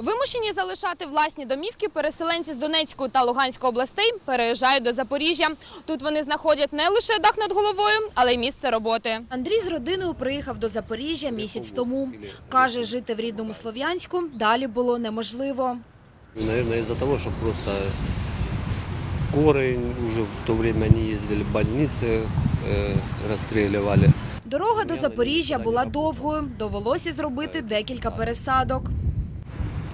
Вимушені залишати власні домівки переселенці з Донецької та Луганської областей переїжджають до Запоріжжя. Тут вони знаходять не лише дах над головою, але й місце роботи. Андрій з родиною приїхав до Запоріжжя місяць тому. Каже, жити в рідному Слов'янську далі було неможливо. Наверное, из-за того, что просто скорые уже в то время не ездили, больницы э, расстреливали. Дорога до Запоріжжя була довгою. Довелося зробити декілька пересадок.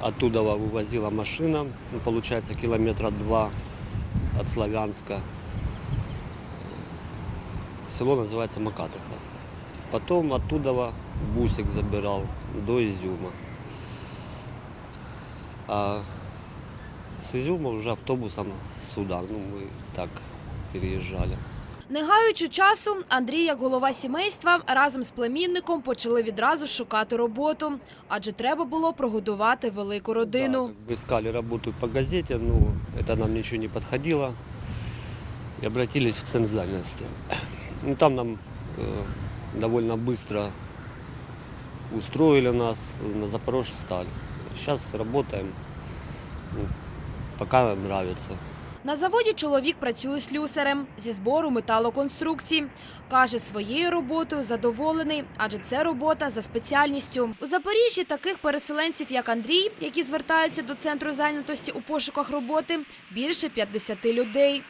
Оттуда вывозила машина, ну, получается, километра два от Славянска. Село называется Макатыха. Потом оттуда бусик забирал до Изюма. А с Изюма уже автобусом сюда. Ну, мы так переезжали. Не гаючи часу, Андрій, як голова сімейства, разом з племінником почали відразу шукати роботу, адже треба було прогодувати велику родину. Да, как бы искали работу по газете, но это нам ничего не подходило. И обратились в центр занятости. Ну, там нам э, довольно быстро устроили нас на Запорожсталь. Сейчас работаем, ну, пока нам нравится. На заводі чоловік працює слюсарем зі збору металоконструкцій. Каже, своєю роботою задоволений, адже це робота за спеціальністю. У Запоріжжі таких переселенців, як Андрій, які звертаються до центру зайнятості у пошуках роботи, більше 50 людей.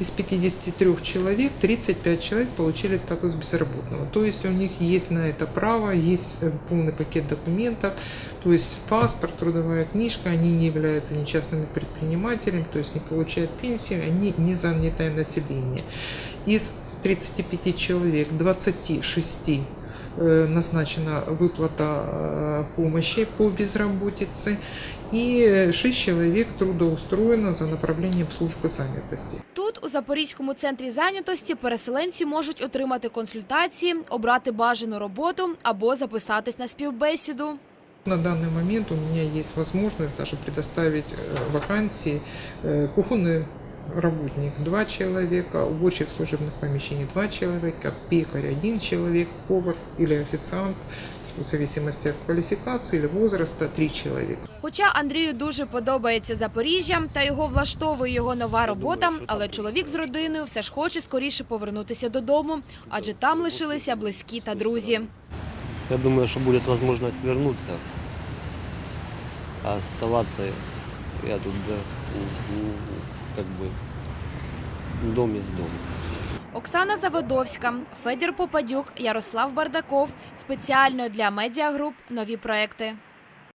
Из 53 человек 35 человек получили статус безработного. То есть у них есть на это право, есть э, полный пакет документов, то есть паспорт, трудовая книжка, они не являются ни частными предпринимателями, то есть не получают пенсию, они не занятое население. Из 35 человек 26 э, назначена выплата э, помощи по безработице, и 6 человек трудоустроено за направлением службы занятости. Тут, у Запорізькому центрі зайнятості, переселенці можуть отримати консультації, обрати бажану роботу або записатись на співбесіду. На данный момент у меня есть возможность даже предоставить э, вакансии э, кухонный работник два человека, уборщик служебных помещений два человека, пекарь один человек, повар или официант в зависимости от квалификации или возраста три человека. Хоча Андрію дуже подобається Запоріжжя та його влаштовує його нова робота, але чоловік з родиною все ж хоче скоріше повернутися додому, адже там лишилися близькі та друзі. Я думаю, что будет возможность вернуться. А оставаться я тут, как бы, дом из дома. Оксана Заводовська, Федір Попадюк, Ярослав Бардаков. Спеціально для медіагруп нові проекти.